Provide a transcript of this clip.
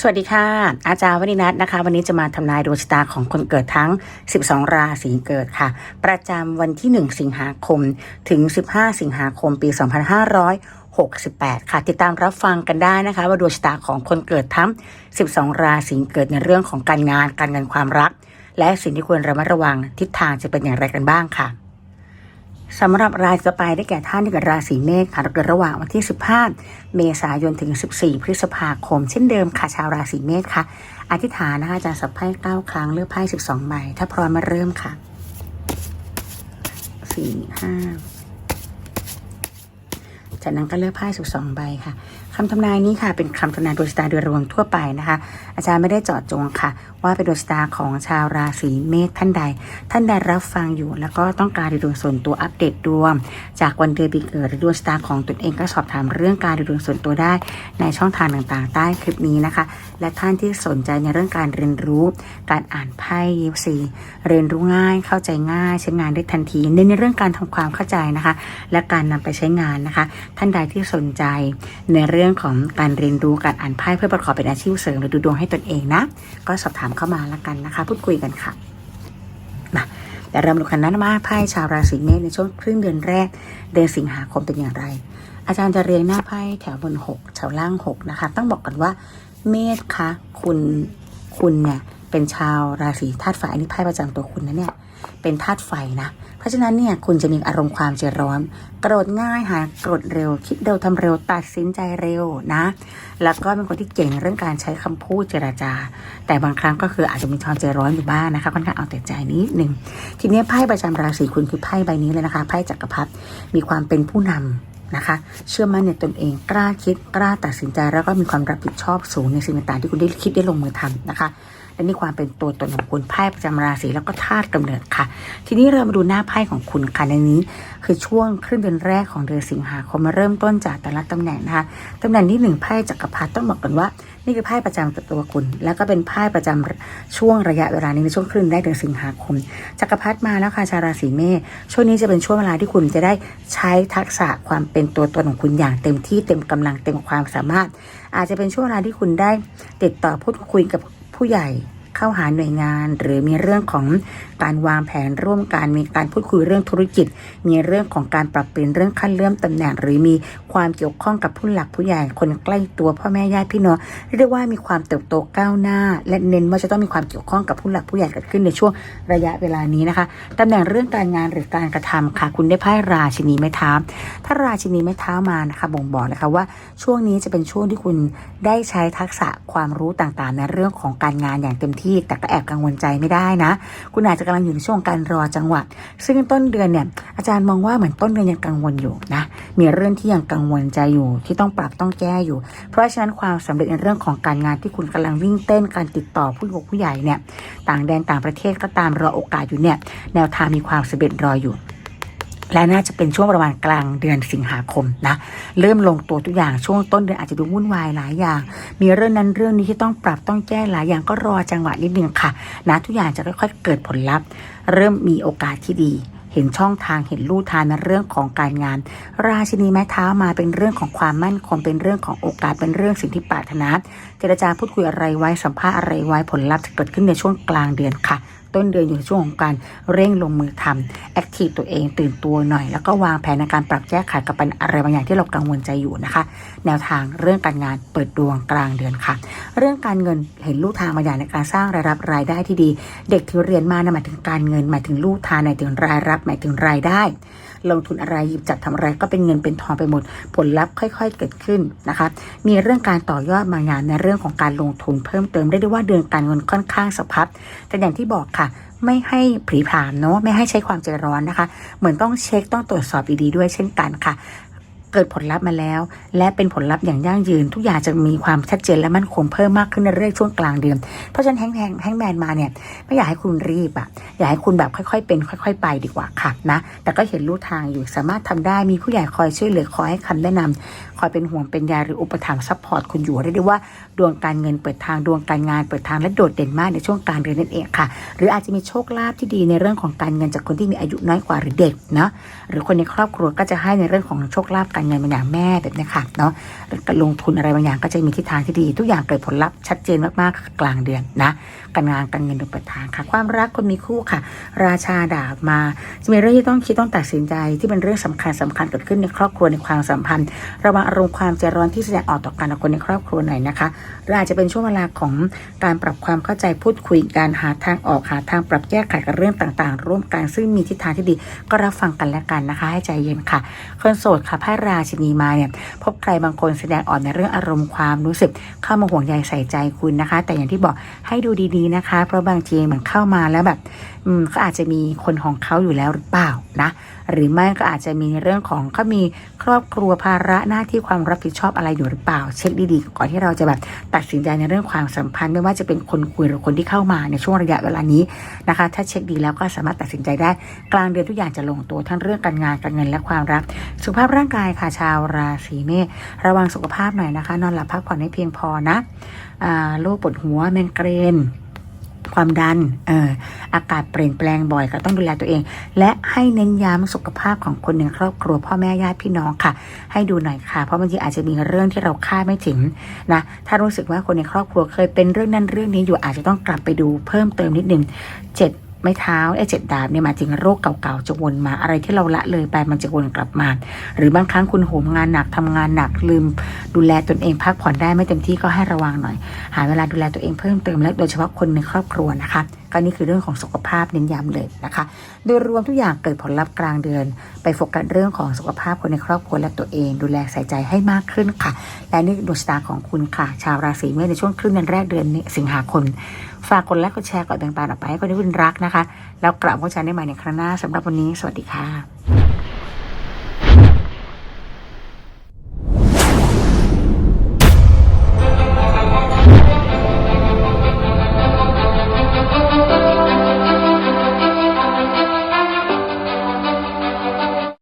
สวัสดีค่ะ อาจารย์วนินัทนะคะ วันนี้จะมาทำนายดวงชะตาของคนเกิดทั้ง 12 ราศีเกิดค่ะ ประจำวันที่ 1 สิงหาคม ถึง 15 สิงหาคม ปี 2568 ค่ะ ติดตามรับฟังกันได้นะคะ ว่าดวงชะตาของคนเกิดทั้ง 12 ราศีเกิดในเรื่องของการงาน การเงินความรัก และสิ่งที่ควรระมัดระวังทิศทางจะเป็นอย่างไรกันบ้างค่ะ สำหรับรายต่อไปได้แก่ท่านที่เกิดราศีเมษค่ะเกิดระหว่างวันที่ 15 เมษายนถึง 14 พฤษภาคม เช่นเดิมค่ะชาวราศีเมษค่ะ อธิษฐานนะคะอาจารย์สับไพ่9ครั้งเลือกไพ่12ใบถ้าพร้อมมาเริ่มค่ะ 4 5จากนั้นก็เลือกไพ่12ใบค่ะ คำทำนายนี้ค่ะเป็นคำทำนายดวงชะตาโดยรวมทั่วไปนะคะ อาจารย์ไม่ได้เจาะจงค่ะ ว่าเป็นดวงชะตาของชาวราศีเมษท่านใด ท่านใดรับฟังอยู่ แล้วก็ต้องการดูดวงส่วนตัวอัปเดตดวงจากวันเดือนปีเกิดหรือดวงชะตาของตนเองก็สอบถามเรื่องการดูดวงส่วนตัวได้ในช่องทางต่างๆ ใต้คลิปนี้นะคะ และท่านที่สนใจในเรื่องการเรียนรู้ การอ่านไพ่ยิปซีเรียนรู้ง่ายเข้าใจง่าย ใช้งานได้ทันทีเน้นในเรื่องการทำความเข้าใจนะคะ และการนำไปใช้งานนะคะ ท่านใดที่สนใจในเรื่องื่องของการเรียนรู้การอ่านไพ่เพื่อประกอบเป็นอาชีพเสริมหรือดูดวงให้ตนเองนะ ก็สอบถามเข้ามาแล้วกันนะคะ พูดคุยกันค่ะมาแต่เริ่มดูกันนะว่าไพ่ชาวราศีเมษในช่วงครึ่งเดือนแรก เดือนสิงหาคมเป็นอย่างไร อาจารย์จะเรียงหน้าไพ่แถวบนหกแถวล่างหกนะคะ ต้องบอกกันว่าเมษคะคุณคุณเนี่ยเป็นชาวราศีธาตุไฟอันนี้ไพ่ประจำตัวคุณนะเนี่ย เป็นธาตุไฟนะ เพราะฉะนั้นเนี่ยคุณจะมีอารมณ์ความใจร้อน โกรธง่ายหาโกรธเร็ว คิดเร็วทำเร็วตัดสินใจเร็วนะ แล้วก็เป็นคนที่เก่งในเรื่องการใช้คำพูดเจราจา แต่บางครั้งก็คืออาจจะมีความใจร้อนอยู่บ้างนะคะค่อนข้างเอาแต่ใจนิดหนึ่งทีนี้ไพ่ประจำราศีคุณคือไพ่ใบนี้เลยนะคะไพ่จักรพรรดิมีความเป็นผู้นำนะคะเชื่อมั่นในตนเองกล้าคิดกล้าตัดสินใจแล้วก็มีความรับผิดชอบสูงในสิ่งต่างๆที่คุณได้คิดได้ลงมือทำนะคะ และนี่ความเป็นตัวตนของคุณไพ่ประจำราศีแล้วก็ธาตุกำเนิดค่ะ ทีนี้เรามาดูหน้าไพ่ของคุณค่ะในนี้ คือช่วงครึ่งเดือนแรกของเดือนสิงหาคมมาเริ่มต้นจากแต่ละตำแหน่งนะคะตำแหน่งที่หนึ่งไพ่จักรพรรดิต้องบอกกันว่า นี่คือไพ่ประจำตัวคุณ แล้วก็เป็นไพ่ประจำช่วงระยะเวลานี้ในช่วงครึ่งแรกเดือนสิงหาคม จักรพรรดิมาแล้วค่ะชาวราศีเมษช่วงนี้จะเป็นช่วงเวลาที่คุณจะได้ใช้ทักษะความเป็นตัวตนของคุณอย่างเต็มที่เต็มกำลังเต็มความสามารถ อาจจะเป็นช่วงเวลาที่คุณได้ติดต่อพูดคุยกับ ผู้ใหญ่ เข้าหาหน่วยงาน หรือมีเรื่องของการวางแผนร่วมกันมีการพูดคุยเรื่องธุรกิจ มีเรื่องของการปรับเปลี่ยนเรื่องขั้นเลื่อนตำแหน่ง หรือมีความเกี่ยวข้องกับผู้หลักผู้ใหญ่คนใกล้ตัวพ่อแม่ญาติพี่น้องเรียกได้ว่ามีความเติบโตก้าวหน้า และเน้นว่าจะต้องมีความเกี่ยวข้องกับผู้หลักผู้ใหญ่เกิดขึ้นในช่วงระยะเวลานี้นะคะตำแหน่งเรื่องการงานหรือการกระทำค่ะ คุณได้ไพ่ราชินีไม้เท้าถ้าราชินีไม้เท้ามานะคะบ่งบอกนะคะว่าช่วงนี้จะเป็นช่วงที่คุณได้ใช้ทักษะความรู้ต่างๆ ในเรื่องของการงานอย่างเต็มที่แต่ก็แอบกังวลใจไม่ได้นะ คุณอาจจะกำลังอยู่ในช่วงการรอจังหวะ ซึ่งต้นเดือนเนี่ยอาจารย์มองว่าเหมือนต้นเดือนยังกังวลอยู่นะ มีเรื่องที่ยังกังวลใจอยู่ที่ต้องปรับต้องแก้อยู่ เพราะฉะนั้นความสำเร็จในเรื่องของการงานที่คุณกำลังวิ่งเต้นการติดต่อผู้หญ่ผู้ใหญ่เนี่ยต่างแดนต่างประเทศก็ตามรอโอกาสอยู่เนี่ยแนวทางมีความสำเร็จรออยู่ และน่าจะเป็นช่วงประมาณกลางเดือนสิงหาคมนะ เริ่มลงตัวทุกอย่างช่วงต้นเดือนอาจจะดูวุ่นวายหลายอย่าง มีเรื่องนั้นเรื่องนี้ที่ต้องปรับต้องแก้หลายอย่างก็รอจังหวะนิดนึงค่ะ นะทุกอย่างจะค่อยๆเกิดผลลัพธ์ เริ่มมีโอกาสที่ดีเห็นช่องทางเห็นลู่ทางในเรื่องของการงาน ราชินีไม้เท้ามาเป็นเรื่องของความมั่นคงเป็นเรื่องของโอกาสเป็นเรื่องสิ่งที่ปรารถนาเจรจาพูดคุยอะไรไว้สัมภาษณ์อะไรไว้ผลลัพธ์จะเกิดขึ้นในช่วงกลางเดือนค่ะต้นเดือนอยู่ในช่วงของการเร่งลงมือทำแอคทีฟตัวเองตื่นตัวหน่อย แล้วก็วางแผนในการปรับแก้ไขกับปัญหาอะไรบางอย่างที่เรากังวลใจอยู่นะคะ แนวทางเรื่องการงานเปิดดวงกลางเดือนค่ะ เรื่องการเงินเห็นลู่ทางมาอย่างในการสร้างรายรับรายได้ที่ดี เด็กที่เรียนมานะหมายถึงการเงินหมายถึงลู่ทางหมายถึงรายรับหมายถึงรายได้ ลงทุนอะไรหยิบจัดทำอะไรก็เป็นเงินเป็นทองไปหมด ผลลัพธ์ค่อยๆเกิดขึ้นนะคะ มีเรื่องการต่อยอดมางานในเรื่องของการลงทุนเพิ่มเติมได้ได้ว่าเดือนการเงินค่อนข้างสะพัดแต่อย่างที่บอกค่ะไม่ให้ผีผามเนาะไม่ให้ใช้ความใจร้อนนะคะ เหมือนต้องเช็คต้องตรวจสอบดีๆด้วยเช่นกันค่ะ เกิดผลลัพธ์มาแล้ว และเป็นผลลัพธ์อย่างยั่งยืน ทุกอย่างจะมีความชัดเจนและมั่นคงเพิ่มมากขึ้นในเรื่อยๆช่วงกลางเดือน เพราะฉะนั้นแฮงแฮงแฮงแมนมาเนี่ยไม่อยากให้คุณรีบอะอยากให้คุณแบบค่อยๆ เป็น ค่อย ๆ ไปดีกว่าค่ะนะแต่ก็เห็นรูทางอยู่สามารถทำได้มีผู้ใหญ่คอยช่วยเหลือคอยให้คำแนะนำคอยเป็นห่วงเป็นใยหรืออุปถัมภ์ซัพพอร์ตคุณอยู่เรียกได้ว่าดวงการเงินเปิดทางดวงการงานเปิดทางและโดดเด่นมากในช่วงกลางเดือนนั่นเองค่ะ หรืออาจจะมีโชคลาภที่ดีในเรื่องของการเงินจากคนที่มีอายุน้อยกว่าหรือเด็กนะหรือคนในครอบครัวก็จะให้ในเรื่องของโชคลาภการเงินบางอย่างแม่แบบนี้ค่ะเนาะการลงทุนอะไรบางอย่างก็จะมีทิศทางที่ดี ทุกอย่างเกิดผลลัพธ์ชัดเจนมากๆกลางเดือนนะการงานการเงินโดยเปิดทางค่ะ ความรักคนมีคู่ค่ะ ราชาดาบมาจะมีเรื่องที่ต้องคิดต้องตัดสินใจที่เป็นเรื่องสำคัญสำคัญเกิดขึ้นในครอบครัวในความสัมพันธ์ระวังอารมณ์ความใจร้อนที่แสดงออกต่อกันกับคนในครอบครัวหน่อยนะคะหรืออาจจะเป็นช่วงเวลาของการปรับความเข้าใจพูดคุยการหาทางออกหาทางปรับแก้ไขกับเรื่องต่าง ๆ ร่วมกันซึ่งมีทิศทางที่ดีก็รับฟังกันและกันนะคะ ให้ใจเย็นค่ะคนโสดค่ะไพ่ราชินีมาเนี่ยพบใครบางคนแสดงออกในเรื่องอารมณ์ความรู้สึกเข้ามาห่วงใยใส่ใจคุณนะคะ แต่อย่างที่บอกให้ดูดีๆนะคะ เพราะบางทีเหมือนเข้ามาแล้วแบบเขาอาจจะมีคนของเขาอยู่แล้วหรือเปล่านะหรือไม่ก็อาจจะมีเรื่องของเขามีครอบครัวภาระหน้าที่ความรับผิดชอบอะไรอยู่หรือเปล่า เช็คดีๆก่อนที่เราจะแบบตัดสินใจในเรื่องความสัมพันธ์ ไม่ว่าจะเป็นคนคุยหรือคนที่เข้ามาในช่วงระยะเวลานี้นะคะ ถ้าเช็คดีแล้วก็สามารถตัดสินใจได้ กลางเดือนทุกอย่างจะลงตัวทั้งเรื่องการงานการเงินและความรัก สุขภาพร่างกายค่ะชาวราศีเมษระวังสุขภาพหน่อยนะคะ นอนหลับพักผ่อนให้เพียงพอนะโรคปวดหัวแมนเกรน ความดันเอออากาศเปลี่ยนแปลงบ่อยก็ต้องดูแลตัวเอง และให้เน้นย้ำสุขภาพของคนในครอบครัวพ่อแม่ญาติพี่น้องค่ะ ให้ดูหน่อยค่ะ เพราะบางทีอาจจะมีเรื่องที่เราคาดไม่ถึงนะถ้ารู้สึกว่าคนในครอบครัวเคยเป็นเรื่องนั้นเรื่องนี้อยู่อาจจะต้องกลับไปดูเพิ่มเติมนิดนึงเจ็ดไม้เท้าไอ้เจ็ดดาบเนี่ยมายถึงโรคเก่าๆจะวนมาอะไรที่เราละเลยไปมันจะวนกลับมา หรือบางครั้งคุณโหมงานหนักทำงานหนักลืมดูแลตนเองพักผ่อนได้ไม่เต็มที่ก็ให้ระวังหน่อย หาเวลาดูแลตัวเองเพิ่มเติมและโดยเฉพาะคนในครอบครัวนะคะก็นี่คือเรื่องของสุขภาพเน้นย้ำเลยนะคะ โดยรวมทุกอย่างเกิดผลลัพธ์กลางเดือน ไปโฟกัสเรื่องของสุขภาพคนในครอบครัวและตัวเอง ดูแลใส่ใจให้มากขึ้นค่ะ และนี่ดวงชะตาของคุณค่ะ ชาวราศีเมษในช่วงครึ่งเดือนแรกเดือนสิงหาคมฝากกดไลค์กดแชร์กดแบ่งปันออกไปให้คนที่คุณรักนะคะ แล้วกลับพบกันได้ใหม่ในครั้งหน้าสำหรับวันนี้ สวัสดีค่ะ